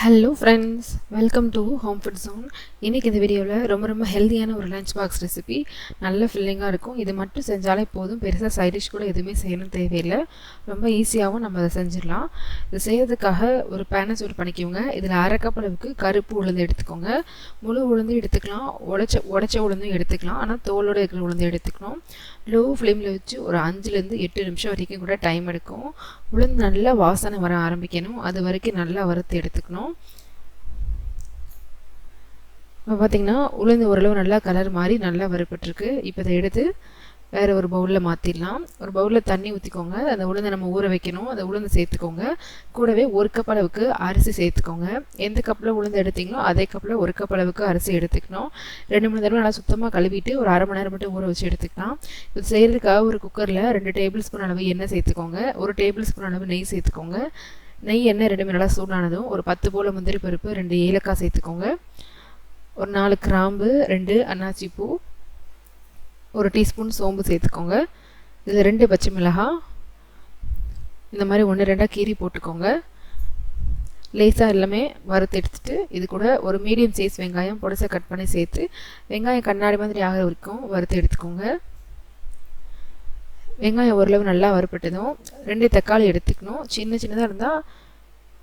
Hello friends welcome to home food zone இன்றைக்கி இந்த வீடியோவில் ரொம்ப ரொம்ப ஹெல்த்தியான ஒரு லஞ்ச் பாக்ஸ் ரெசிபி நல்ல ஃபில்லிங்காக இருக்கும். இது மட்டும் செஞ்சாலே போதும். பெருசாக சைட் டிஷ் கூட எதுவுமே செய்யணும் தேவையில்லை. ரொம்ப ஈஸியாகவும் நம்ம அதை செஞ்சிடலாம். இது செய்கிறதுக்காக ஒரு பேனை சூடு பண்ணிக்கோங்க. இதில் அரை கப் அளவுக்கு கருப்பு உளுந்து எடுத்துக்கோங்க. முழு உளுந்து எடுத்துக்கலாம். உடச்ச உடச்ச உளுந்தும் எடுத்துக்கலாம். ஆனால் தோலோடு இருக்கிற உளுந்து எடுத்துக்கணும். லோ ஃப்ளேமில் வச்சு ஒரு அஞ்சுலேருந்து எட்டு நிமிஷம் வரைக்கும் கூட டைம் எடுக்கும். உளுந்து நல்லா வாசனை வர ஆரம்பிக்கணும். அது வரைக்கும் நல்லா வறுத்து எடுத்துக்கணும். இப்போ பார்த்திங்கன்னா உளுந்து ஓரளவு நல்லா கலர் மாதிரி நல்லா வறுப்பட்டுருக்கு இப்போ இதை எடுத்து வேறு ஒரு பவுலில் மாற்றிடலாம் ஒரு பவுலில் தண்ணி ஊற்றிக்கோங்க அந்த உளுந்தை நம்ம ஊற வைக்கணும். அந்த உளுந்து சேர்த்துக்கோங்க. கூடவே ஒரு கப் அளவுக்கு அரிசி சேர்த்துக்கோங்க. எந்த கப்பில் உளுந்து எடுத்தீங்களோ அதே கப்பில் ஒரு கப் அளவுக்கு அரிசி எடுத்துக்கணும். ரெண்டு மூணு தடவை நல்லா சுத்தமாக கழுவிட்டு ஒரு அரை மணி நேரம் மட்டும் ஊற வச்சு எடுத்துக்கலாம். இது செய்கிறதுக்காக ஒரு குக்கரில் ரெண்டு டேபிள் ஸ்பூன் அளவு எண்ணெய் சேர்த்துக்கோங்க. ஒரு டேபிள் ஸ்பூன் அளவு நெய் சேர்த்துக்கோங்க. நெய் எண்ணெய் ரெண்டுமே நல்லா சூடானதும் ஒரு பத்து போல் முந்திரி பருப்பு ரெண்டு ஏலக்காய் சேர்த்துக்கோங்க. ஒரு நாலு கிராம்பு ரெண்டு அன்னாச்சி பூ ஒரு டீஸ்பூன் சோம்பு சேர்த்துக்கோங்க. இதில் ரெண்டு பச்சை மிளகாய் இந்த மாதிரி ஒன்று ரெண்டாக கீரி போட்டுக்கோங்க. லேசாக எல்லாமே வறுத்து எடுத்துட்டு இது கூட ஒரு மீடியம் சைஸ் வெங்காயம் பொடிசை கட் பண்ணி சேர்த்து வெங்காயம் கண்ணாடி மாதிரி ஆகிற வரைக்கும் வறுத்து எடுத்துக்கோங்க. வெங்காயம் ஓரளவு நல்லா வறுப்பட்டதும் ரெண்டு தக்காளி எடுத்துக்கணும். சின்ன சின்னதாக இருந்தால்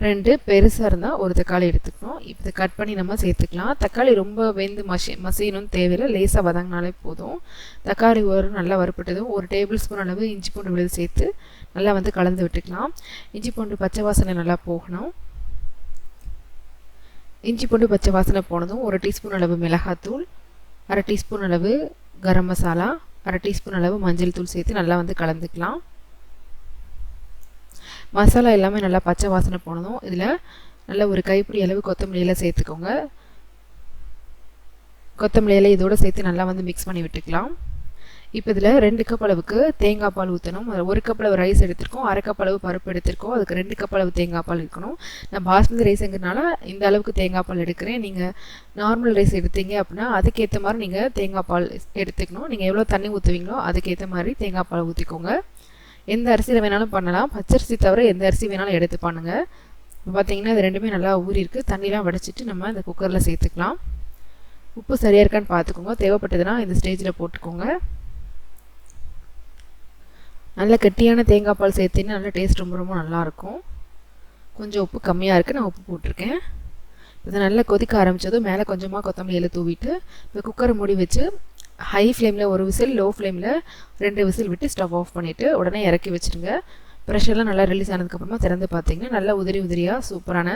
ரெண்டு பெருசாக இருந்தால் ஒரு தக்காளி எடுத்துக்கணும். இப்போ இதை கட் பண்ணி நம்ம சேர்த்துக்கலாம். தக்காளி ரொம்ப வெந்து மசி மசியணும்னு தேவையில்லை. லேசாக வதங்கினாலே போதும். தக்காளி ஒரு நல்லா வறுப்பட்டதும் ஒரு டேபிள் ஸ்பூன் அளவு இஞ்சி பூண்டு விழுது சேர்த்து நல்லா வந்து கலந்து விட்டுக்கலாம். இஞ்சி பூண்டு பச்சை வாசனை நல்லா போகணும். இஞ்சி பூண்டு பச்சை வாசனை போனதும் ஒரு டீஸ்பூன் அளவு மிளகாத்தூள் அரை டீஸ்பூன் அளவு கரம் மசாலா அரை டீஸ்பூன் அளவு மஞ்சள் தூள் சேர்த்து நல்லா வந்து கலந்துக்கலாம். மசாலா எல்லாமே நல்லா பச்சை வாசனை போனதும் இதில் நல்ல ஒரு கைப்பிடி அளவு கொத்தமல்லியில் சேர்த்துக்கோங்க. கொத்தமல்லி இதோடு சேர்த்து நல்லா வந்து மிக்ஸ் பண்ணி விட்டுக்கலாம். இப்போ இதில் ரெண்டு கப் அளவுக்கு தேங்காய் பால் ஊற்றணும் ஒரு கப் அளவு ரைஸ் எடுத்திருக்கோம் அரை கப் அளவு பருப்பு எடுத்திருக்கோம். அதுக்கு ரெண்டு கப் அளவு தேங்காய் பால் இருக்கணும். நான் பாஸ்மதி ரைஸுங்கிறனால இந்த அளவுக்கு தேங்காய் பால் எடுக்கிறேன். நீங்கள் நார்மல் ரைஸ் எடுத்தீங்க அப்படின்னா அதுக்கேற்ற மாதிரி நீங்கள் தேங்காய் பால் எடுத்துக்கணும். நீங்கள் எவ்வளோ தண்ணி ஊற்றுவீங்களோ அதுக்கேற்ற மாதிரி தேங்காய் பால் ஊற்றிக்கோங்க எந்த அரிசியில் வேணாலும் பண்ணலாம். பச்சரிசி தவிர எந்த அரிசி வேணாலும் எடுத்து பண்ணுங்கள் இப்போ பார்த்தீங்கன்னா இது ரெண்டுமே நல்லா ஊறிருக்கு தண்ணிலாம் வடிச்சிட்டு நம்ம இந்த குக்கரில் சேர்த்துக்கலாம். உப்பு சரியாக இருக்கான்னு பார்த்துக்கோங்க தேவைப்பட்டதுன்னா இந்த ஸ்டேஜில் போட்டுக்கோங்க. நல்ல கெட்டியான தேங்காய் பால் சேர்த்திங்கன்னா நல்ல டேஸ்ட் ரொம்ப ரொம்ப நல்லாயிருக்கும். கொஞ்சம் உப்பு கம்மியாக இருக்குது நான் உப்பு போட்டிருக்கேன். இதை நல்லா கொதிக்க ஆரம்பித்ததும் மேலே கொஞ்சமாக கொத்தமல்லியில் தூவிட்டு இப்போ குக்கரை மூடி வச்சு ஹை ஃப்ளேமில் ஒரு விசில் லோ ஃப்ளேமில் ரெண்டு விசில் விட்டு ஸ்டவ் ஆஃப் பண்ணிவிட்டு உடனே இறக்கி வச்சுருங்க. ப்ரெஷர்லாம் நல்லா ரிலீஸ் ஆனதுக்கப்புறமா திறந்து பார்த்தீங்கன்னா நல்லா உதிரி உதிரியாக சூப்பரான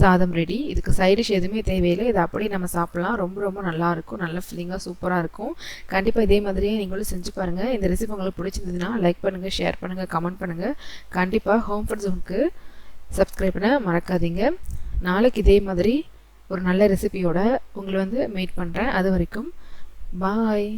சாதம் ரெடி இதுக்கு சைடிஷ் எதுவுமே தேவையில்லை. இதை அப்படியே நம்ம சாப்பிட்லாம். ரொம்ப ரொம்ப நல்லாயிருக்கும் நல்ல ஃபீலிங்காக சூப்பராக இருக்கும். கண்டிப்பாக இதே மாதிரியே நீங்களும் செஞ்சு பாருங்கள் இந்த ரெசிபி உங்களுக்கு பிடிச்சிருந்ததுன்னா லைக் பண்ணுங்கள் ஷேர் பண்ணுங்கள் கமெண்ட் பண்ணுங்கள் கண்டிப்பாக ஹோம் ஃபுட் ஜோனுக்கு சப்ஸ்கிரைப் பண்ண மறக்காதீங்க. நாளைக்கு இதே மாதிரி ஒரு நல்ல ரெசிபியோட உங்களை வந்து மீட் பண்ணுறேன் அது வரைக்கும் பாய்